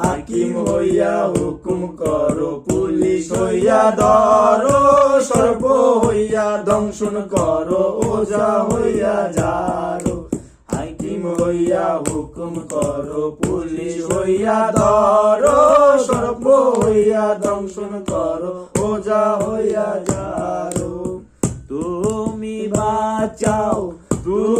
হাকিম হইয়া হুকুম করো, পুলিশ হইয়া ধরো সর্ব হইয়া দংশন করো, ওজা হইয়া যারো হাকিম হইয়া হুকুম করো, পুলিশ হইয়া ধরো সর্ব হইয়া দংশন করো, ওজা হইয়া যারো তুমি বাঁচাও, তুমি